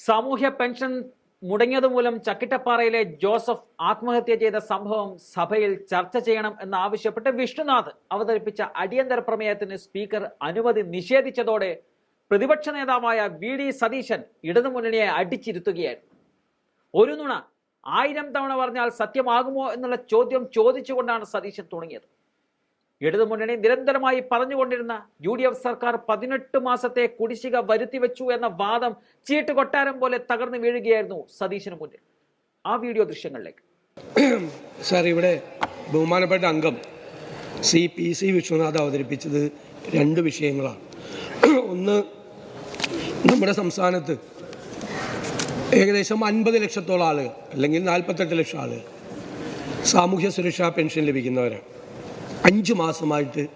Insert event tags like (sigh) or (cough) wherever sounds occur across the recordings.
സാമൂഹ്യ pension മുടങ്ങിയതുമൂലം ചക്കിട്ടപ്പാറയിലെ Joseph ആത്മഹത്യ ചെയ്ത സംഭവം സഭയിൽ ചർച്ച ചെയ്യണം എന്നാവശ്യപ്പെട്ട് വിഷ്ണുനാഥ് അവതരിപ്പിച്ച അടിയന്തര പ്രമേയത്തിന് സ്പീക്കർ അനുമതി നിഷേധിച്ചതോടെ പ്രതിപക്ഷ നേതാവായ വി ഡി സതീശൻ ഇടതുമുന്നണിയെ അടിച്ചിരുത്തുകയായിരുന്നു. ഒരു നുണ ആയിരം തവണ പറഞ്ഞാൽ സത്യമാകുമോ എന്നുള്ള ചോദ്യം ചോദിച്ചുകൊണ്ടാണ് സതീശൻ തുടങ്ങിയത് ഇടതുമുന്നണി നിരന്തരമായി പറഞ്ഞുകൊണ്ടിരുന്ന യു ഡി എഫ് സർക്കാർ പതിനെട്ട് മാസത്തെ കുടിശ്ശിക വരുത്തിവെച്ചു എന്ന വാദം ചീട്ട് കൊട്ടാരം പോലെ തകർന്നു വീഴുകയായിരുന്നു സതീശന് മുന്നിൽ. ആ വീഡിയോ ദൃശ്യങ്ങളിലേക്ക്. (clears throat) സാർ ഇവിടെ ബഹുമാനപ്പെട്ട അംഗം സി പി സി വിശ്വനാഥ് അവതരിപ്പിച്ചത് രണ്ട് വിഷയങ്ങളാണ്. (clears throat) ഒന്ന് നമ്മുടെ സംസ്ഥാനത്ത് ഏകദേശം അൻപത് ലക്ഷത്തോളം ആളുകൾ അല്ലെങ്കിൽ നാൽപ്പത്തെട്ട് ലക്ഷം ആളുകൾ സാമൂഹ്യ സുരക്ഷാ പെൻഷൻ ലഭിക്കുന്നവരാണ്. അഞ്ച് മാസമായിട്ട്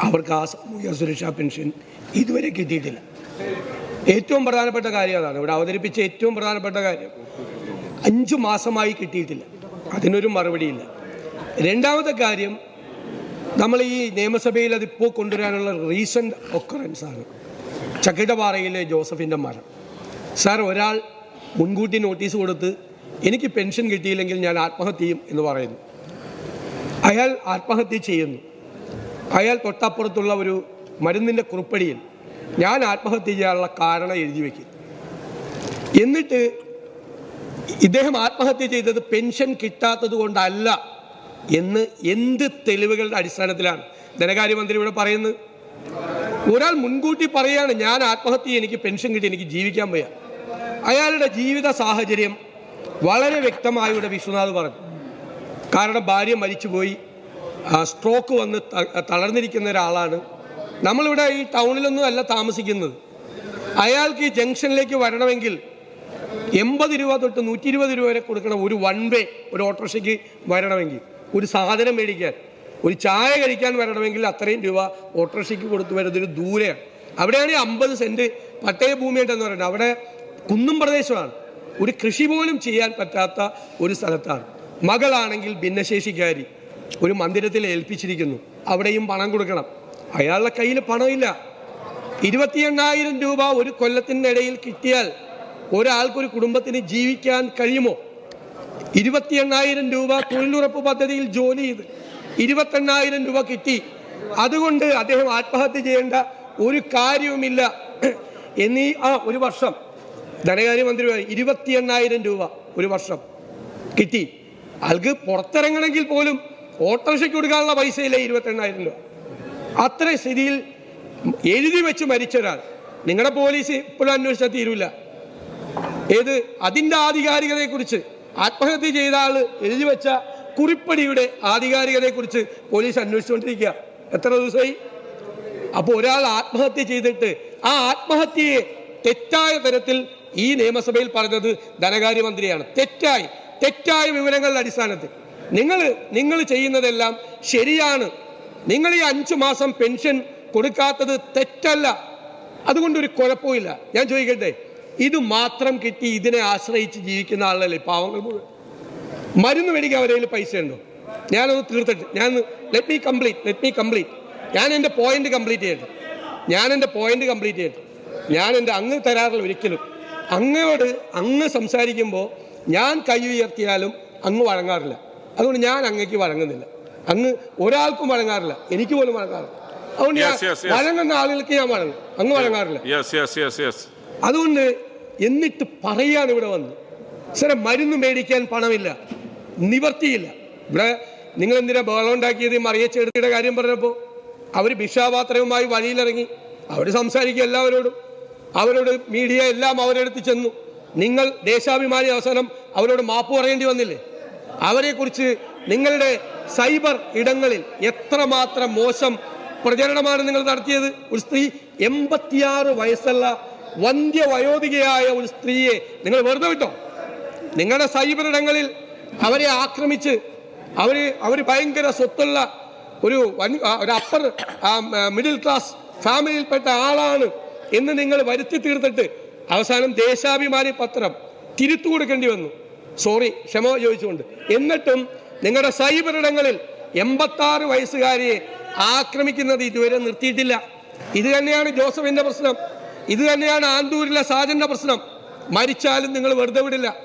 അവർക്ക് ആ സാമൂഹ്യ സുരക്ഷാ പെൻഷൻ ഇതുവരെ കിട്ടിയിട്ടില്ല. ഏറ്റവും പ്രധാനപ്പെട്ട കാര്യം അതാണ്. ഇവിടെ അവതരിപ്പിച്ച ഏറ്റവും പ്രധാനപ്പെട്ട കാര്യം. അഞ്ചു മാസമായി കിട്ടിയിട്ടില്ല. അതിനൊരു മറുപടിയില്ല. രണ്ടാമത്തെ കാര്യം നമ്മൾ ഈ നിയമസഭയിൽ അതിപ്പോൾ കൊണ്ടുവരാനുള്ള റീസെന്റ് ഒക്കറൻസ് ആണ്. ചക്കിടപാറയിലെ ജോസഫിന്റെ മരണം. സാർ ഒരാൾ മുൻകൂട്ടി നോട്ടീസ് കൊടുത്ത് എനിക്ക് പെൻഷൻ കിട്ടിയില്ലെങ്കിൽ ഞാൻ ആത്മഹത്യ ചെയ്യും എന്ന് പറയുന്നു. അയാൾ ആത്മഹത്യ ചെയ്യുന്നു. അയാൾ തൊട്ടപ്പുറത്തുള്ള ഒരു മരുന്നിന്റെ കുറിപ്പടിയിൽ ഞാൻ ആത്മഹത്യ ചെയ്യാനുള്ള കാരണം എഴുതി വയ്ക്കും എന്നിട്ട് ഇദ്ദേഹം ആത്മഹത്യ ചെയ്തത് പെൻഷൻ കിട്ടാത്തത് കൊണ്ടല്ല എന്ന് എന്ത് തെളിവുകളുടെ അടിസ്ഥാനത്തിലാണ്? ധനകാര്യമന്ത്രി ഇവിടെ പറയുന്നത് ഒരാൾ മുൻകൂട്ടി പറയാണ് ഞാൻ ആത്മഹത്യ എനിക്ക് പെൻഷൻ കിട്ടി എനിക്ക് ജീവിക്കാൻ വയ്യ. അയാളുടെ ജീവിത സാഹചര്യം വളരെ വ്യക്തമായി ഇവിടെ വിശ്വനാഥ് പറഞ്ഞു. കാരണം ഭാര്യ മരിച്ചുപോയി. സ്ട്രോക്ക് വന്ന് തളർന്നിരിക്കുന്ന ഒരാളാണ്. നമ്മളിവിടെ ഈ ടൗണിലൊന്നും അല്ല താമസിക്കുന്നത്. അയാൾക്ക് ഈ ജംഗ്ഷനിലേക്ക് വരണമെങ്കിൽ എൺപത് രൂപ തൊട്ട് നൂറ്റി ഇരുപത് രൂപ വരെ കൊടുക്കണം ഒരു വൺ വേ ഒരു ഓട്ടോറിക്ഷയ്ക്ക് വരണമെങ്കിൽ. ഒരു സാധനം മേടിക്കാൻ ഒരു ചായ കഴിക്കാൻ വരണമെങ്കിൽ അത്രയും രൂപ ഓട്ടോറിക്ഷയ്ക്ക് കൊടുത്ത് വരുന്നൊരു ദൂരെയാണ്. അവിടെയാണ് ഈ അമ്പത് സെന്റ് പട്ടയ ഭൂമിയുണ്ടെന്ന് പറയുന്നത്. അവിടെ കുന്നും പ്രദേശമാണ്. ഒരു കൃഷി പോലും ചെയ്യാൻ പറ്റാത്ത ഒരു സ്ഥലത്താണ്. മകളാണെങ്കിൽ ഭിന്നശേഷിക്കാരി. ഒരു മന്ദിരത്തിൽ ഏൽപ്പിച്ചിരിക്കുന്നു. അവിടെയും പണം കൊടുക്കണം. അയാളുടെ കയ്യിൽ പണമില്ല. ഇരുപത്തി എണ്ണായിരം രൂപ ഒരു കൊല്ലത്തിനിടയിൽ കിട്ടിയാൽ ഒരാൾക്കൊരു കുടുംബത്തിന് ജീവിക്കാൻ കഴിയുമോ? ഇരുപത്തി എണ്ണായിരം രൂപ തൊഴിലുറപ്പ് പദ്ധതിയിൽ ജോലി ചെയ്ത് ഇരുപത്തെണ്ണായിരം രൂപ കിട്ടി. അതുകൊണ്ട് അദ്ദേഹം ആത്മഹത്യ ചെയ്യേണ്ട ഒരു കാര്യവുമില്ല. എന്നീ ആ ഒരു വർഷം. ധനകാര്യമന്ത്രി ഇരുപത്തി എണ്ണായിരം രൂപ ഒരു വർഷം കിട്ടി. ആൾക്ക് പുറത്തിറങ്ങണമെങ്കിൽ പോലും ഓട്ടോറിക്ഷയ്ക്ക് കൊടുക്കാനുള്ള പൈസയില്ല ഇരുപത്തി എണ്ണായിരം രൂപ? അത്ര സ്ഥിതിയിൽ എഴുതി വെച്ച് മരിച്ച ഒരാൾ. നിങ്ങളുടെ പോലീസ് ഇപ്പോഴും അന്വേഷിച്ചാൽ തീരൂല. ഏത്? അതിന്റെ ആധികാരികതയെക്കുറിച്ച് ആത്മഹത്യ ചെയ്ത ആൾ എഴുതി വെച്ച കുറിപ്പടിയുടെ ആധികാരികതയെക്കുറിച്ച് പോലീസ് അന്വേഷിച്ചുകൊണ്ടിരിക്കുക എത്ര ദിവസമായി? അപ്പോൾ ഒരാൾ ആത്മഹത്യ ചെയ്തിട്ട് ആ ആത്മഹത്യയെ തെറ്റായ തരത്തിൽ ഈ നിയമസഭയിൽ പറഞ്ഞത് ധനകാര്യമന്ത്രിയാണ്. തെറ്റായി. തെറ്റായ വിവരങ്ങളുടെ അടിസ്ഥാനത്തിൽ. നിങ്ങൾ നിങ്ങൾ ചെയ്യുന്നതെല്ലാം ശരിയാണ്. നിങ്ങൾ ഈ അഞ്ചു മാസം പെൻഷൻ കൊടുക്കാത്തത് തെറ്റല്ല. അതുകൊണ്ട് ഒരു കുഴപ്പമില്ല ഞാൻ ചോദിക്കട്ടെ ഇത് മാത്രം കിട്ടി ഇതിനെ ആശ്രയിച്ച് ജീവിക്കുന്ന ആളല്ലേ പാവങ്ങൾ മുഴുവൻ? മരുന്ന് മേടിക്കാൻ അവരെ പൈസ ഉണ്ടോ ഞാനൊന്ന് തീർത്തിട്ട് ഞാൻ let me complete let me complete ഞാൻ എന്റെ പോയിന്റ് കംപ്ലീറ്റ് ചെയ്യട്ടെ. ഞാൻ എന്റെ പോയിന്റ് കംപ്ലീറ്റ് ചെയ്യട്ടെ. ഞാൻ എന്റെ അങ്ങ് തരാറില്ല ഒരിക്കലും. അങ്ങയോട് അങ്ങ് സംസാരിക്കുമ്പോൾ ഞാൻ കൈ ഉയർത്തിയാലും അങ്ങ് വഴങ്ങാറില്ല. അതുകൊണ്ട് ഞാൻ അങ്ങക്ക് വഴങ്ങുന്നില്ല. അങ്ങ് ഒരാൾക്കും വഴങ്ങാറില്ല. എനിക്ക് പോലും വഴങ്ങാറില്ല. അതുകൊണ്ട് ഞാൻ. വഴങ്ങുന്ന ആളുകൾക്ക് ഞാൻ വഴങ്ങും. അങ്ങ് വഴങ്ങാറില്ല. അതുകൊണ്ട് എന്നിട്ട് പറയാണ് ഇവിടെ വന്ന്. സാറേ മരുന്ന് മേടിക്കാൻ പണമില്ല. നിവർത്തിയില്ല. ഇവിടെ നിങ്ങൾ എന്തിനാ ബഹളം ഉണ്ടാക്കിയത്? മറിയച്ചെടുത്തിയുടെ കാര്യം പറഞ്ഞപ്പോൾ അവർ ഭിക്ഷാപാത്രവുമായി വഴിയിലിറങ്ങി. അവർ സംസാരിക്കും എല്ലാവരോടും. അവരോട് മീഡിയ എല്ലാം അവരെടുത്ത് ചെന്നു. നിങ്ങൾ ദേശാഭിമാനി അവസാനം അവരോട് മാപ്പ് പറയേണ്ടി വന്നില്ലേ? അവരെക്കുറിച്ച് നിങ്ങളുടെ സൈബർ ഇടങ്ങളിൽ എത്രമാത്രം മോശം പ്രചരണമാണ് നിങ്ങൾ നടത്തിയത്? ഒരു സ്ത്രീ എൺപത്തിയാറ് വയസ്സുള്ള വന്ധ്യ വയോധികയായ ഒരു സ്ത്രീയെ നിങ്ങൾ വെറുതെ വിട്ടോ? നിങ്ങളുടെ സൈബർ ഇടങ്ങളിൽ അവരെ ആക്രമിച്ച് അവർ അവർ ഭയങ്കര സ്വത്തുള്ള ഒരു ഒരു അപ്പർ മിഡിൽ ക്ലാസ് ഫാമിലിയിൽപ്പെട്ട ആളാണ് എന്ന് നിങ്ങൾ വരുത്തി തീർത്തിട്ട് അവസാനം ദേശാഭിമാനി പത്രം തിരുത്തു കൊടുക്കേണ്ടി വന്നു. സോറി ക്ഷമ ചോദിച്ചുകൊണ്ട്. എന്നിട്ടും നിങ്ങളുടെ സൈബർ ഇടങ്ങളിൽ എൺപത്താറ് വയസ്സുകാരിയെ ആക്രമിക്കുന്നത് ഇതുവരെ നിർത്തിയിട്ടില്ല. ഇത് തന്നെയാണ് ജോസഫിന്റെ പ്രശ്നം. ഇത് തന്നെയാണ് ആന്തൂരിലെ സാജന്റെ പ്രശ്നം. മരിച്ചാലും നിങ്ങൾ വെറുതെ വിടില്ല.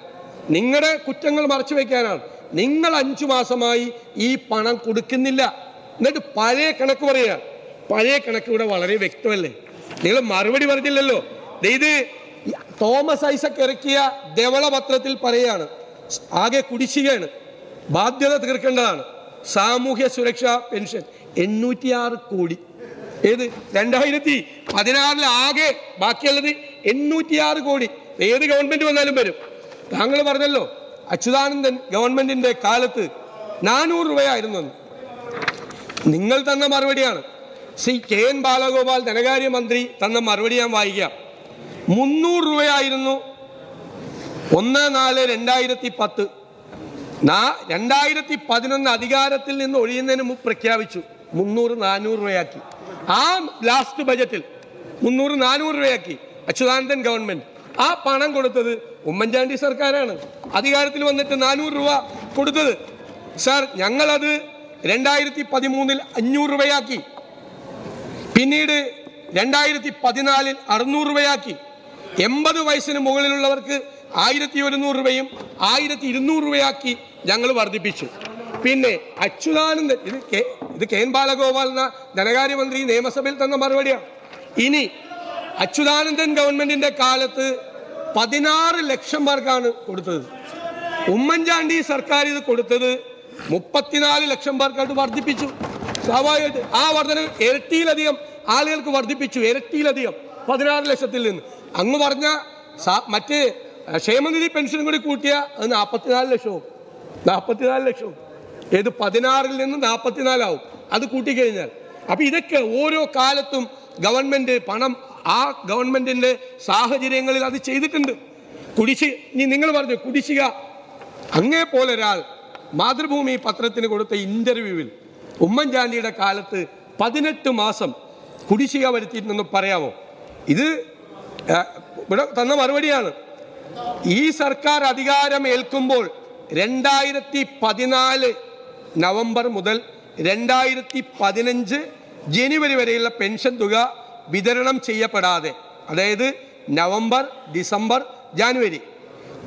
നിങ്ങളുടെ കുറ്റങ്ങൾ മറച്ചു വെക്കാനാണ് നിങ്ങൾ അഞ്ചു മാസമായി ഈ പണം കൊടുക്കുന്നില്ല. എന്നിട്ട് പഴയ കണക്ക് പറയുക. പഴയ കണക്ക് ഇവിടെ വളരെ വ്യക്തമല്ലേ? നിങ്ങൾ മറുപടി പറഞ്ഞില്ലല്ലോ. ഇത് തോമസ് ഐസക് ഇറക്കിയ ധവള പത്രത്തിൽ പറയുകയാണ്. ആകെ കുടിശ്ശികയാണ്. ബാധ്യത തീർക്കേണ്ടതാണ്. സാമൂഹ്യ സുരക്ഷാ പെൻഷൻ. എണ്ണൂറ്റിയാറ് കോടി. ഏത്? രണ്ടായിരത്തി പതിനാറിൽ ആകെ ബാക്കിയുള്ളത് എണ്ണൂറ്റിയാറ് കോടി. ഏത് ഗവൺമെന്റ് വന്നാലും വരും. താങ്കൾ പറഞ്ഞല്ലോ അച്യുതാനന്ദൻ ഗവൺമെന്റിന്റെ കാലത്ത് നാനൂറ് രൂപയായിരുന്നു നിങ്ങൾ തന്ന മറുപടിയാണ്. ശ്രീ കെ എൻ ബാലഗോപാൽ ധനകാര്യമന്ത്രി തന്ന മറുപടി ഞാൻ വായിക്കാം. മുന്നൂറ് രൂപയായിരുന്നു ഒന്ന് നാല് രണ്ടായിരത്തി പത്ത് രണ്ടായിരത്തി പതിനൊന്ന് അധികാരത്തിൽ നിന്ന് ഒഴിയുന്നതിന് മുമ്പ് പ്രഖ്യാപിച്ചു. മുന്നൂറ് നാനൂറ് രൂപയാക്കി. ആ ലാസ്റ്റ് ബജറ്റിൽ മുന്നൂറ് നാനൂറ് രൂപയാക്കി അച്യുതാനന്ദൻ ഗവൺമെന്റ്. ആ പണം കൊടുത്തത് ഉമ്മൻചാണ്ടി സർക്കാരാണ്. അധികാരത്തിൽ വന്നിട്ട് നാനൂറ് രൂപ കൊടുത്തത്. സാർ ഞങ്ങളത് രണ്ടായിരത്തി പതിമൂന്നിൽ അഞ്ഞൂറ് രൂപയാക്കി. പിന്നീട് രണ്ടായിരത്തി പതിനാലിൽ അറുന്നൂറ് രൂപയാക്കി. എൺപത് വയസ്സിന് മുകളിലുള്ളവർക്ക് ആയിരത്തി ഒരുന്നൂറ് രൂപയും ആയിരത്തി ഇരുന്നൂറ് രൂപയാക്കി ഞങ്ങൾ വർദ്ധിപ്പിച്ചു. പിന്നെ അച്യുതാനന്ദൻ ഇത് കെ ഇത് കെ എൻ ബാലഗോപാൽ എന്ന ധനകാര്യമന്ത്രി നിയമസഭയിൽ തന്ന മറുപടിയാണ്. ഇനി അച്യുതാനന്ദൻ ഗവൺമെന്റിന്റെ കാലത്ത് പതിനാറ് ലക്ഷം പേർക്കാണ് കൊടുത്തത്. ഉമ്മൻചാണ്ടി സർക്കാർ ഇത് കൊടുത്തത് മുപ്പത്തിനാല് ലക്ഷം പേർക്കായിട്ട് വർദ്ധിപ്പിച്ചു. സ്വാഭാവികമായിട്ട് ആ വർധന ഇരട്ടിയിലധികം ആളുകൾക്ക് വർദ്ധിപ്പിച്ചു ഇരട്ടിയിലധികം. പതിനാറ് ലക്ഷത്തിൽ നിന്ന്. അങ്ങ് പറഞ്ഞ മറ്റ് ക്ഷേമനിധി പെൻഷനും കൂടി കൂട്ടിയ അത് നാൽപ്പത്തിനാല് ലക്ഷവും. നാൽപ്പത്തിനാല് ലക്ഷവും. ഏത് പതിനാറിൽ നിന്ന് നാൽപ്പത്തിനാലാവും അത് കൂട്ടിക്കഴിഞ്ഞാൽ. അപ്പൊ ഇതൊക്കെ ഓരോ കാലത്തും ഗവൺമെന്റ് പണം ആ ഗവൺമെന്റിന്റെ സാഹചര്യങ്ങളിൽ അത് ചെയ്തിട്ടുണ്ട്. കുടിശ്ശി ഇനി നിങ്ങൾ പറഞ്ഞു കുടിശ്ശിക. അങ്ങേ പോലെ ഒരാൾ മാതൃഭൂമി പത്രത്തിന് കൊടുത്ത ഇന്റർവ്യൂവിൽ ഉമ്മൻചാണ്ടിയുടെ കാലത്ത് പതിനെട്ട് മാസം കുടിശ്ശിക വരുത്തിയിട്ടുണ്ടെന്ന് പറയാമോ? ഇത് ഇവിടെ തന്ന മറുപടിയാണ്. ഈ സർക്കാർ അധികാരം ഏൽക്കുമ്പോൾ രണ്ടായിരത്തി പതിനാല് നവംബർ മുതൽ രണ്ടായിരത്തി പതിനഞ്ച് ജനുവരി വരെയുള്ള പെൻഷൻ തുക വിതരണം ചെയ്യപ്പെടാതെ അതായത് നവംബർ ഡിസംബർ ജാനുവരി.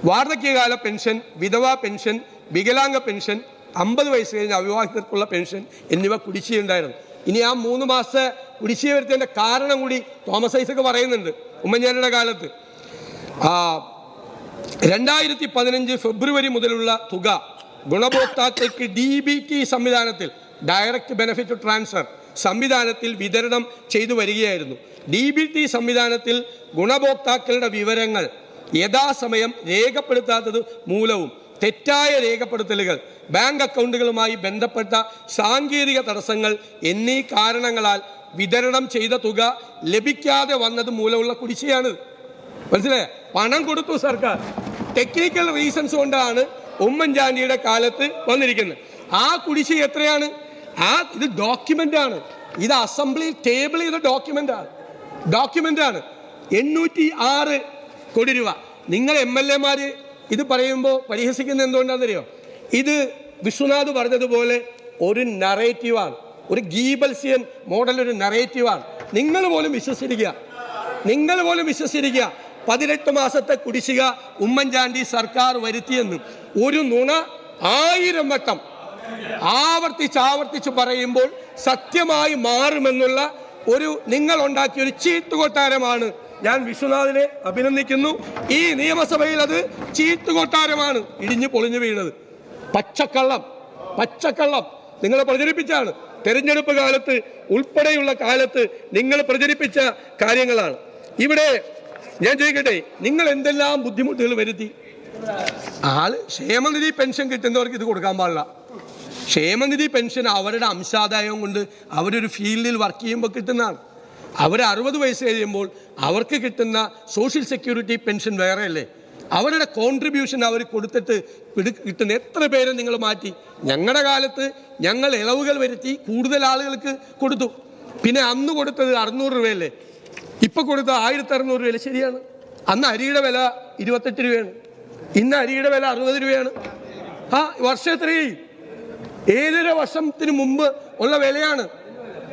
വാർദ്ധക്യകാല പെൻഷൻ വിധവാ പെൻഷൻ വികലാംഗ പെൻഷൻ അമ്പത് വയസ്സ് കഴിഞ്ഞ അവിവാഹിതർക്കുള്ള പെൻഷൻ എന്നിവ കുടിശ്ശിയുണ്ടായിരുന്നു ഇനി ആ മൂന്ന് മാസത്തെ കുടിശ്ശിക വരുത്തിയതിന്റെ കാരണം കൂടി തോമസ് ഐസക് പറയുന്നുണ്ട് ഉമ്മൻചാണ്ടിയുടെ കാലത്ത്. രണ്ടായിരത്തി പതിനഞ്ച് ഫെബ്രുവരി മുതലുള്ള തുക ഗുണഭോക്താക്കൾക്ക് ഡി ബി ടി സംവിധാനത്തിൽ ഡയറക്റ്റ് ബെനഫിറ്റ് ട്രാൻസ്ഫർ സംവിധാനത്തിൽ വിതരണം ചെയ്തു വരികയായിരുന്നു. ഡി ബി ടി സംവിധാനത്തിൽ ഗുണഭോക്താക്കളുടെ വിവരങ്ങൾ യഥാസമയം രേഖപ്പെടുത്താത്തത് മൂലവും തെറ്റായ രേഖപ്പെടുത്തലുകൾ ബാങ്ക് അക്കൗണ്ടുകളുമായി ബന്ധപ്പെട്ട സാങ്കേതിക തടസ്സങ്ങൾ എന്നീ കാരണങ്ങളാൽ വിതരണം ചെയ്ത തുക ലഭിക്കാതെ വന്നത് മൂലമുള്ള കുടിശ്ശിയാണ് മനസ്സിലായ? പണം കൊടുത്തു സർക്കാർ. ടെക്നിക്കൽ റീസൺസ് കൊണ്ടാണ് ഉമ്മൻചാണ്ടിയുടെ കാലത്ത് വന്നിരിക്കുന്നത്. ആ കുടിശ്ശിക എത്രയാണ്? ആ ഇത് ഡോക്യുമെന്റ് ആണ്. ഇത് അസംബ്ലി ടേബിൾ ചെയ്ത ഡോക്യുമെന്റ് ആണ്. ഡോക്യുമെന്റ് ആണ്. എണ്ണൂറ്റി ആറ് കോടി രൂപ. നിങ്ങൾ എം എൽ എമാര് ഇത് പറയുമ്പോൾ പരിഹസിക്കുന്നത് എന്തുകൊണ്ടാണെന്നറിയോ? ഇത് വിശ്വനാഥ് പറഞ്ഞതുപോലെ ഒരു നറേറ്റീവാണ് ഒരു ഗീബൽസിയൻ മോഡൽ ഒരു നറേറ്റീവാണ് നിങ്ങൾ പോലും വിശ്വസിച്ചിരിക്കുക. നിങ്ങൾ പോലും വിശ്വസിച്ചിരിക്കുക. പതിനെട്ട് മാസത്തെ കുടിശ്ശിക ഉമ്മൻചാണ്ടി സർക്കാർ വരുത്തിയെന്നും ഒരു നുണ ആയിരം വട്ടം ആവർത്തിച്ച് ആവർത്തിച്ച് പറയുമ്പോൾ സത്യമായി മാറുമെന്നുള്ള ഒരു നിങ്ങൾ ഉണ്ടാക്കിയ ഒരു ചീട്ട് കൊട്ടാരമാണ് ഞാൻ വിശ്വനാഥിനെ അഭിനന്ദിക്കുന്നു. ഈ നിയമസഭയിൽ അത് ചീട്ട് കൊട്ടാരമാണ് ഇടിഞ്ഞു പൊളിഞ്ഞു വീണത്. പച്ചക്കള്ളം പച്ചക്കള്ളം നിങ്ങൾ പ്രചരിപ്പിച്ചാണ്. തെരഞ്ഞെടുപ്പ് കാലത്ത് ഉൾപ്പെടെയുള്ള കാലത്ത് നിങ്ങൾ പ്രചരിപ്പിച്ച കാര്യങ്ങളാണ്. ഇവിടെ ഞാൻ ചോദിക്കട്ടെ നിങ്ങൾ എന്തെല്ലാം ബുദ്ധിമുട്ടുകൾ വരുത്തി? ആൾ ക്ഷേമനിധി പെൻഷൻ കിട്ടുന്നവർക്ക് ഇത് കൊടുക്കാൻ പാടില്ല. ക്ഷേമനിധി പെൻഷൻ അവരുടെ അംശാദായം കൊണ്ട് അവരൊരു ഫീൽഡിൽ വർക്ക് ചെയ്യുമ്പോൾ കിട്ടുന്നതാണ്. അവർ അറുപത് വയസ്സ് കഴിയുമ്പോൾ അവർക്ക് കിട്ടുന്ന സോഷ്യൽ സെക്യൂരിറ്റി പെൻഷൻ വേറെയല്ലേ? അവരുടെ കോൺട്രിബ്യൂഷൻ അവർ കൊടുത്തിട്ട് കിട്ടുന്ന എത്ര പേരെ നിങ്ങൾ മാറ്റി? ഞങ്ങളുടെ കാലത്ത് ഞങ്ങൾ ഇളവുകൾ വരുത്തി കൂടുതൽ ആളുകൾക്ക് കൊടുത്തു. പിന്നെ അന്ന് കൊടുത്തത് അറുന്നൂറ് രൂപയല്ലേ? ഇപ്പോൾ കൊടുത്ത ആയിരത്തി അറുന്നൂറ് രൂപയല്ലേ? ശരിയാണ്. അന്ന് അരിയുടെ വില ഇരുപത്തെട്ട് രൂപയാണ്. ഇന്ന് അരിയുടെ വില അറുപത് രൂപയാണ്. ആ വർഷം എത്രയായി? ഏഴര വർഷത്തിന് മുമ്പ് ഉള്ള വിലയാണ്.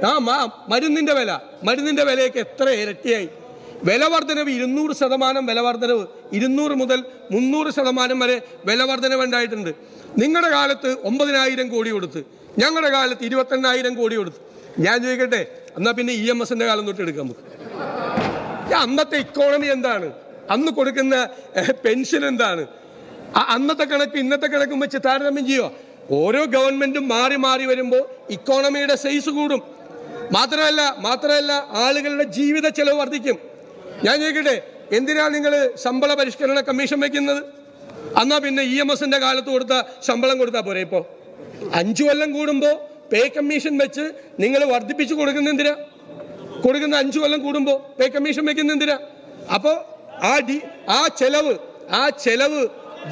ആ മാ മരുന്നിന്റെ വില. മരുന്നിന്റെ വിലയൊക്കെ എത്ര ഇരട്ടിയായി. വില വർധനവ് ഇരുന്നൂറ് ശതമാനം വില വർധനവ്. ഇരുന്നൂറ് മുതൽ മുന്നൂറ് ശതമാനം വരെ വില വർധനവ് ഉണ്ടായിട്ടുണ്ട്. നിങ്ങളുടെ കാലത്ത് ഒമ്പതിനായിരം കോടി കൊടുത്ത്. ഞങ്ങളുടെ കാലത്ത് ഇരുപത്തെണ്ണായിരം കോടി കൊടുത്ത്. ഞാൻ ചോദിക്കട്ടെ എന്നാൽ പിന്നെ ഇ എം എസിന്റെ കാലം തൊട്ട് എടുക്കാം നമുക്ക്. അന്നത്തെ ഇക്കോണമി എന്താണ്? അന്ന് കൊടുക്കുന്ന പെൻഷൻ എന്താണ്? അന്നത്തെ കണക്ക് ഇന്നത്തെ കണക്കും വെച്ച് താരതമ്യം ചെയ്യുക ഓരോ ഗവൺമെന്റും മാറി മാറി വരുമ്പോൾ ഇക്കോണമിയുടെ സൈസ് കൂടും. മാത്രമല്ല മാത്രമല്ല ആളുകളുടെ ജീവിത ചെലവ് വർദ്ധിക്കും. ഞാൻ ചോദിക്കട്ടെ എന്തിനാണ് നിങ്ങൾ ശമ്പള പരിഷ്കരണ കമ്മീഷൻ വെക്കുന്നത്? എന്നാ പിന്നെ ഇ എം എസിന്റെ കാലത്ത് കൊടുത്ത ശമ്പളം കൊടുത്താൽ പോരെ ഇപ്പോ? അഞ്ചു കൊല്ലം കൂടുമ്പോൾ പേ കമ്മീഷൻ വെച്ച് നിങ്ങൾ വർദ്ധിപ്പിച്ചു കൊടുക്കുന്ന എന്തിനാ? കൊടുക്കുന്ന അഞ്ചു കൊല്ലം കൂടുമ്പോൾ പേ കമ്മീഷൻ വെക്കുന്ന എന്തിനാ? അപ്പോൾ ആ ഡി ആ ചെലവ് ആ ചെലവ്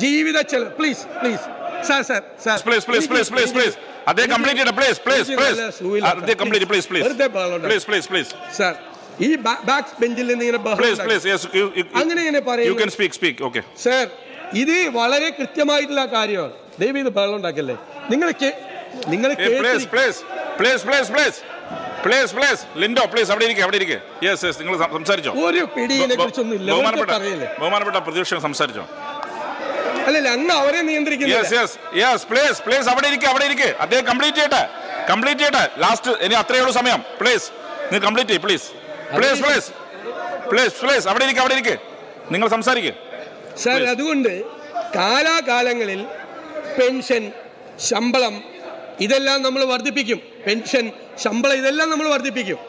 ജീവിത ചെലവ് please please sir sir sir please please please please please അതേ കംപ്ലീറ്റ് ചെയ്യണം പ്ലീസ് പ്ലീസ് പ്ലീസ് അതേ complete please please. Please please please sir ഈ ബാക്ക് ബെഞ്ചിൽ നിന്ന് ഇങ്ങനെ ബഹളം പ്ലീസ് പ്ലീസ് യെസ് അങ്ങനെ ഇങ്ങനെ you can speak speak okay sir ഇത് വളരെ കൃത്യമായിട്ടുള്ള കാര്യമാണ്. ദൈവം ഇത് ബഹളം ഉണ്ടാക്കല്ലേ? നിങ്ങൾ നിങ്ങൾ please please please please please please please Lindo please അവിടെ ഇരിക്കുക അവിടെ ഇരിക്കുക യെസ് യെസ് നിങ്ങൾ സംസാരിച്ചോ. ഒരു പിടിയെ കുറിച്ചൊന്നും ഇല്ല. ബഹുമാനപ്പെട്ട ബഹുമാനപ്പെട്ട പ്രതിപക്ഷം സംസാരിച്ചോ. അല്ലല്ല അങ്ങ് അവരെ പ്ലീസ് അവിടെ ഇരിക്കെ അവിടെ ഇരിക്കെ. അദ്ദേഹം കംപ്ലീറ്റ് ചെയ്യട്ടെ കംപ്ലീറ്റ് ചെയ്യട്ടെ. ലാസ്റ്റ് ഇനി അത്രയേ ഉള്ളൂ സമയം. പ്ലീസ് നിങ്ങൾ കംപ്ലീറ്റ് ചെയ്യ് please please please please please അവിടെ ഇരിക്കുക അവിടെ ഇരിക്കുക നിങ്ങൾ സംസാരിക്കുക സാർ അതുകൊണ്ട് കാലാകാലങ്ങളിൽ പെൻഷൻ ശമ്പളം ഇതെല്ലാം നമ്മൾ വർദ്ധിപ്പിക്കും. പെൻഷൻ ശമ്പളം ഇതെല്ലാം നമ്മൾ വർദ്ധിപ്പിക്കും.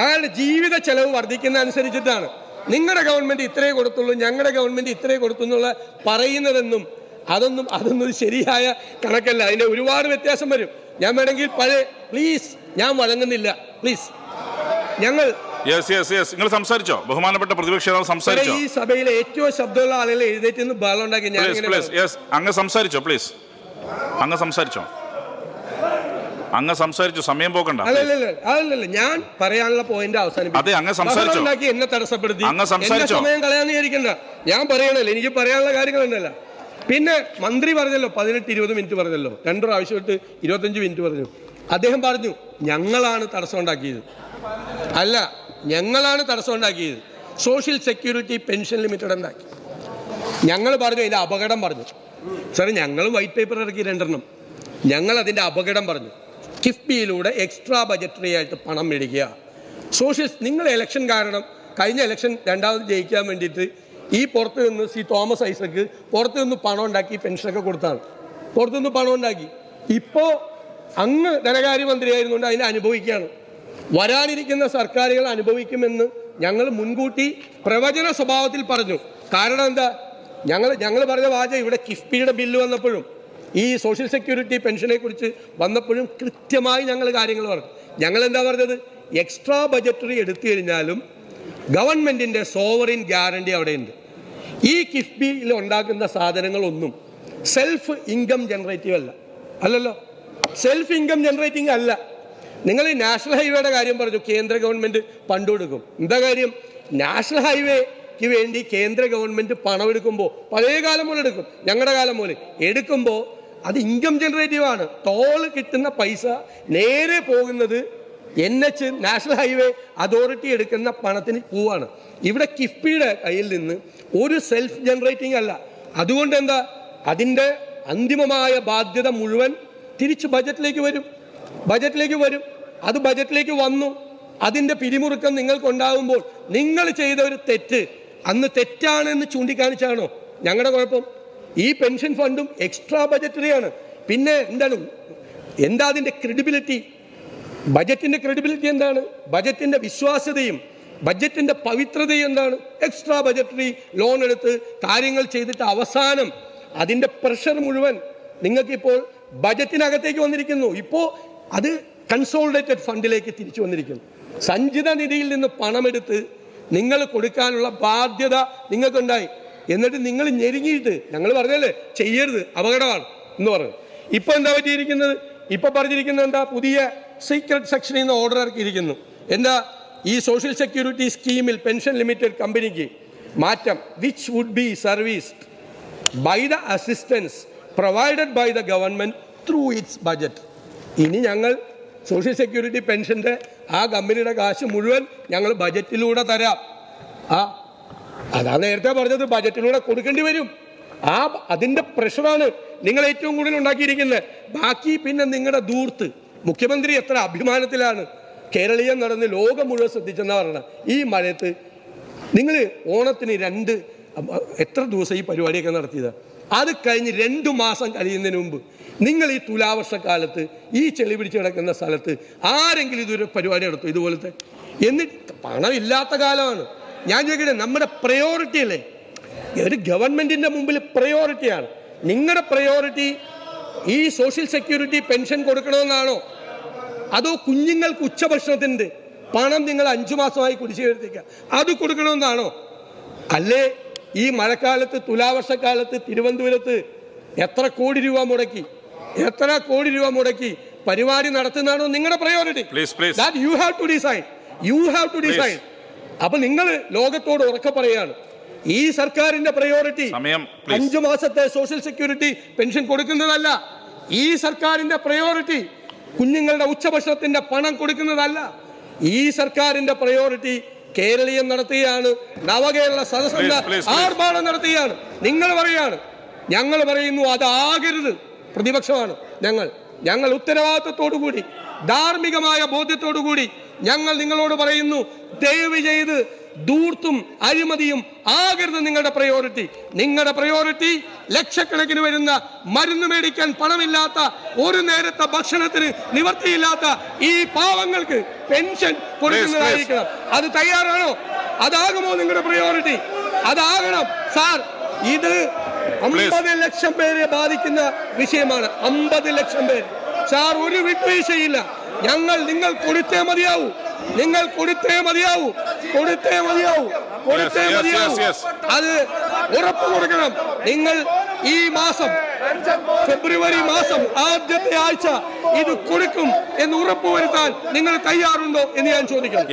അയാളുടെ ജീവിത ചെലവ് വർദ്ധിക്കുന്ന അനുസരിച്ചിട്ടാണ് നിങ്ങളുടെ ഗവൺമെന്റ് ഇത്രേ കൊടുത്തുള്ളൂ ഞങ്ങളുടെ ഗവൺമെന്റ് ഇത്രേ കൊടുത്തു എന്നുള്ള പറയുന്നതെന്നും അതൊന്നും അതൊന്നും ശരിയായ കണക്കല്ല. അതിന്റെ ഒരുപാട് വ്യത്യാസം വരും. ഞാൻ വേണമെങ്കിൽ പഴയ പ്ലീസ് ഞാൻ വഴങ്ങുന്നില്ല. പ്ലീസ് ഞങ്ങൾ യെസ് യെസ് യെസ് നിങ്ങൾ സംസാരിച്ചോ? ബഹുമാനപ്പെട്ട പ്രതിപക്ഷ നേതാവ് സംസാരിച്ചോ? ഈ സഭയിലെ ഏറ്റവും ശബ്ദമുള്ള ആളുകൾ എഴുന്നേറ്റ് ബഹളം ഉണ്ടാക്കി ഞാൻ അങ്ങ് സംസാരിച്ചോ പ്ലീസ് അങ്ങ് സംസാരിച്ചോ. അങ്ങ് സംസാരിച്ചു സമയം പോകണ്ട. അല്ലല്ല അല്ലല്ല ഞാൻ പറയാനുള്ള പോയിന്റ് അവസാനിപ്പിക്കും. അതെ, അങ്ങ് സംസാരിച്ചോ? എന്നെ തടസ്സപ്പെടുത്തി. അങ്ങ് സംസാരിച്ചോ? സമയം കളയാന്ന് വിചാരിക്കണ്ട. ഞാൻ പറയണല്ലോ എനിക്ക് പറയാനുള്ള കാര്യങ്ങളുണ്ടല്ലോ പിന്നെ മന്ത്രി പറഞ്ഞല്ലോ പതിനെട്ട് ഇരുപത് മിനിറ്റ് പറഞ്ഞല്ലോ. രണ്ടു പ്രാവശ്യമായിട്ട് ഇരുപത്തഞ്ച് മിനിറ്റ് പറഞ്ഞു. അദ്ദേഹം പറഞ്ഞു ഞങ്ങളാണ് തടസ്സം ഉണ്ടാക്കിയത്. അല്ല ഞങ്ങളാണ് തടസ്സം ഉണ്ടാക്കിയത്. സോഷ്യൽ സെക്യൂരിറ്റി പെൻഷൻ ലിമിറ്റഡ് ഉണ്ടാക്കി ഞങ്ങൾ പറഞ്ഞു അതിന്റെ അപകടം പറഞ്ഞു. സാറേ ഞങ്ങളും വൈറ്റ് പേപ്പർ ഇറക്കി രണ്ടെണ്ണം. ഞങ്ങൾ അതിന്റെ അപകടം പറഞ്ഞു. കിഫ്ബിയിലൂടെ എക്സ്ട്രാ ബജറ്ററി ആയിട്ട് പണം മേടിക്കുക. സോഷ്യൽ നിങ്ങൾ ഇലക്ഷൻ കാരണം കഴിഞ്ഞ ഇലക്ഷൻ രണ്ടാമത് ജയിക്കാൻ വേണ്ടിയിട്ട് ഈ പുറത്ത് നിന്ന് സി തോമസ് ഐസക്ക് പുറത്ത് നിന്ന് പണം ഉണ്ടാക്കി പെൻഷനൊക്കെ കൊടുത്താണ്. പുറത്തു നിന്ന് പണം ഉണ്ടാക്കി. ഇപ്പോൾ അങ്ങ് ധനകാര്യമന്ത്രിയായിരുന്നുകൊണ്ട് അതിനെ അനുഭവിക്കുകയാണ്. വരാനിരിക്കുന്ന സർക്കാരുകൾ അനുഭവിക്കുമെന്ന് ഞങ്ങൾ മുൻകൂട്ടി പ്രവചന സ്വഭാവത്തിൽ പറഞ്ഞു. കാരണം എന്താ? ഞങ്ങൾ ഞങ്ങൾ പറഞ്ഞ വാചകം ഇവിടെ കിഫ്ബിയുടെ ബില്ല് വന്നപ്പോഴും ഈ സോഷ്യൽ സെക്യൂരിറ്റി പെൻഷനെ കുറിച്ച് വന്നപ്പോഴും കൃത്യമായി ഞങ്ങൾ കാര്യങ്ങൾ പറഞ്ഞു. ഞങ്ങൾ എന്താ പറഞ്ഞത്? എക്സ്ട്രാ ബജറ്ററി എടുത്തു കഴിഞ്ഞാലും ഗവൺമെന്റിന്റെ സോവറിൻ ഗ്യാരണ്ടി അവിടെയുണ്ട്. ഈ കിഫ്ബിയിൽ ഉണ്ടാക്കുന്ന സാധനങ്ങളൊന്നും സെൽഫ് ഇൻകം ജനറേറ്റീവ് അല്ല. അല്ലല്ലോ? സെൽഫ് ഇൻകം ജനറേറ്റിംഗ് അല്ല. നിങ്ങൾ നാഷണൽ ഹൈവേയുടെ കാര്യം പറഞ്ഞു കേന്ദ്ര ഗവൺമെന്റ് ഫണ്ട് കൊടുക്കും എന്താ കാര്യം? നാഷണൽ ഹൈവേക്ക് വേണ്ടി കേന്ദ്ര ഗവൺമെന്റ് പണം എടുക്കുമ്പോൾ പഴയ കാലം പോലെ എടുക്കും. ഞങ്ങളുടെ കാലം പോലെ എടുക്കുമ്പോൾ അത് ഇൻകം ജനറേറ്റീവ് ആണ്. ടോൾ കിട്ടുന്ന പൈസ നേരെ പോകുന്നത് N H national highway authority എടുക്കുന്ന പണത്തിന് പോവാണ്. ഇവിടെ കിഫ്ബിയുടെ കയ്യിൽ നിന്ന് ഒരു സെൽഫ് ജനറേറ്റിംഗ് അല്ല. അതുകൊണ്ട് എന്താ? അതിന്റെ അന്തിമമായ ബാധ്യത മുഴുവൻ തിരിച്ച് ബജറ്റിലേക്ക് വരും. ബജറ്റിലേക്ക് വരും. അത് ബജറ്റിലേക്ക് വന്നു. അതിന്റെ പിരിമുറുക്കം നിങ്ങൾക്കുണ്ടാകുമ്പോൾ നിങ്ങൾ ചെയ്ത ഒരു തെറ്റ്. അന്ന് തെറ്റാണെന്ന് ചൂണ്ടിക്കാണിച്ചാണോ? ഞങ്ങളുടെ കുഴപ്പം. ഈ പെൻഷൻ ഫണ്ടും എക്സ്ട്രാ ബജറ്ററിയാണ് പിന്നെ എന്താണ്? എന്താ അതിന്റെ ക്രെഡിബിലിറ്റി? ബജറ്റിന്റെ ക്രെഡിബിലിറ്റി എന്താണ്? ബജറ്റിന്റെ വിശ്വാസ്യതയും ബജറ്റിന്റെ പവിത്രതയും എന്താണ്? എക്സ്ട്രാ ബജറ്ററി ലോൺ എടുത്ത് കാര്യങ്ങൾ ചെയ്തിട്ട് അവസാനം അതിന്റെ പ്രഷർ മുഴുവൻ നിങ്ങൾക്കിപ്പോൾ ബജറ്റിനകത്തേക്ക് വന്നിരിക്കുന്നു. ഇപ്പോൾ അത് കൺസോളിഡേറ്റഡ് ഫണ്ടിലേക്ക് തിരിച്ചു വന്നിരിക്കുന്നു. സഞ്ചിത നിധിയിൽ നിന്ന് പണമെടുത്ത് നിങ്ങൾ കൊടുക്കാനുള്ള ബാധ്യത നിങ്ങൾക്കുണ്ടായി. എന്നിട്ട് നിങ്ങൾ ഞെരുങ്ങിയിട്ട് ഞങ്ങൾ പറഞ്ഞല്ലേ ചെയ്യരുത് അപകടമാണ് എന്ന് പറഞ്ഞു. ഇപ്പൊ എന്താ പറ്റിയിരിക്കുന്നത്? ഇപ്പൊ പറഞ്ഞിരിക്കുന്നത് എന്താ? പുതിയ സീക്രട്ട് സെക്ഷനിൽ നിന്ന് ഓർഡർ ഇറക്കിയിരിക്കുന്നു. എന്താ? ഈ സോഷ്യൽ സെക്യൂരിറ്റി സ്കീമിൽ പെൻഷൻ ലിമിറ്റഡ് കമ്പനിക്ക് മാറ്റം. Which would be service by the assistance provided by the government through its budget ഇനി ഞങ്ങൾ സോഷ്യൽ സെക്യൂരിറ്റി പെൻഷന്റെ ആ കമ്പനിയുടെ കാശ് മുഴുവൻ ഞങ്ങൾ ബജറ്റിലൂടെ തരാം. ആ അതാ നേരത്തെ പറഞ്ഞത് ബജറ്റിലൂടെ കൊടുക്കേണ്ടി വരും. ആ അതിന്റെ പ്രഷറാണ് നിങ്ങൾ ഏറ്റവും കൂടുതൽ ഉണ്ടാക്കിയിരിക്കുന്നത്. ബാക്കി പിന്നെ നിങ്ങളുടെ ദൂർത്ത് മുഖ്യമന്ത്രി എത്ര അഭിമാനത്തിലാണ് കേരളീയം നടന്ന് ലോകം മുഴുവൻ ശ്രദ്ധിച്ചെന്ന് പറഞ്ഞത്. ഈ മഴയത്ത് നിങ്ങൾ ഓണത്തിന് രണ്ട് എത്ര ദിവസം ഈ പരിപാടിയൊക്കെ നടത്തിയത്? അത് കഴിഞ്ഞ് രണ്ടു മാസം കഴിയുന്നതിന് മുമ്പ് നിങ്ങൾ ഈ തുലാവർഷക്കാലത്ത് ഈ ചെളി പിടിച്ച് കിടക്കുന്ന സ്ഥലത്ത് ആരെങ്കിലും ഇതൊരു പരിപാടി നടത്തും ഇതുപോലത്തെ. എന്നിട്ട് പണമില്ലാത്ത കാലമാണ്. ഞാൻ ചോദിക്കട്ടെ നമ്മുടെ പ്രയോറിറ്റി അല്ലേ? ഒരു ഗവൺമെന്റിന്റെ മുമ്പിൽ പ്രയോറിറ്റിയാണ് നിങ്ങളുടെ പ്രയോറിറ്റി ഈ സോഷ്യൽ സെക്യൂരിറ്റി പെൻഷൻ കൊടുക്കണമെന്നാണോ? അതോ കുഞ്ഞുങ്ങൾക്ക് ഉച്ചഭക്ഷണത്തിന്റെ പണം നിങ്ങൾ അഞ്ചു മാസമായി കുടിശ്ശേർത്തിക്കുക അത് കൊടുക്കണമെന്നാണോ? അല്ലേ ഈ മഴക്കാലത്ത് തുലാവർഷക്കാലത്ത് തിരുവനന്തപുരത്ത് എത്ര കോടി രൂപ മുടക്കി? എത്ര കോടി രൂപ മുടക്കി പരിപാടി നടത്തുന്നതാണോ നിങ്ങളുടെ priority you have to decide you have to decide അപ്പൊ നിങ്ങൾ ലോകത്തോട് ഉറക്കെ പറയാണ്. ഈ സർക്കാരിന്റെ പ്രയോറിറ്റി. അഞ്ചു മാസത്തെ സോഷ്യൽ സെക്യൂരിറ്റി പെൻഷൻ കൊടുക്കുന്നതല്ല. ഈ സർക്കാരിന്റെ പ്രയോറിറ്റി കുഞ്ഞുങ്ങളുടെ ഉച്ചഭക്ഷണത്തിന്റെ പണം കൊടുക്കുന്നതല്ല. ഈ സർക്കാരിന്റെ പ്രയോറിറ്റി കേരളീയം നടത്തുകയാണ് നവകേരള സദസ്സെന്ന. ആർഭാടം നടത്തുകയാണ് നിങ്ങൾ പറയാണ് ഞങ്ങൾ പറയുന്നു അതാകരുത് പ്രതിപക്ഷമാണ് ഞങ്ങൾ. ഞങ്ങൾ ഉത്തരവാദിത്വത്തോടു കൂടി ധാർമ്മികമായ ബോധ്യത്തോടു കൂടി ഞങ്ങൾ നിങ്ങളോട് പറയുന്നു ദയവ് ചെയ്ത് ദൂർത്തും അഴിമതിയും ആകരുത് നിങ്ങളുടെ പ്രയോറിറ്റി നിങ്ങളുടെ പ്രയോറിറ്റി ലക്ഷക്കണക്കിന് വരുന്ന മരുന്ന് മേടിക്കാൻ പണമില്ലാത്ത ഒരു നേരത്തെ ഭക്ഷണത്തിന് നിവർത്തിയില്ലാത്ത ഈ പാവങ്ങൾക്ക് പെൻഷൻ കൊടുക്കുന്നതായിരിക്കണം. അത് തയ്യാറാണോ? അതാകുമോ നിങ്ങളുടെ പ്രയോറിറ്റി അതാകണം. സാർ ഇത് അമ്പത് ലക്ഷം പേരെ ബാധിക്കുന്ന വിഷയമാണ്. അമ്പത് ലക്ഷം പേര്. സാർ ഒരു വിട്ടുവീഴ്ചയില്ല. ഞങ്ങൾ നിങ്ങൾ കൊടുത്തേ മതിയാവൂ. നിങ്ങൾ കൊടുത്തേ മതിയാവൂ. കൊടുത്തേ മതിയാവൂ. കൊടുത്തേ മതിയാവൂ. അത് ഉറപ്പ് കൊടുക്കണം. നിങ്ങൾ ഈ മാസം ഫെബ്രുവരി മാസം ആദ്യത്തെ ആഴ്ച ഇത് കൊടുക്കും എന്ന് ഉറപ്പുവരുത്താൻ നിങ്ങൾ തയ്യാറുണ്ടോ എന്ന് ഞാൻ ചോദിക്കുന്നു.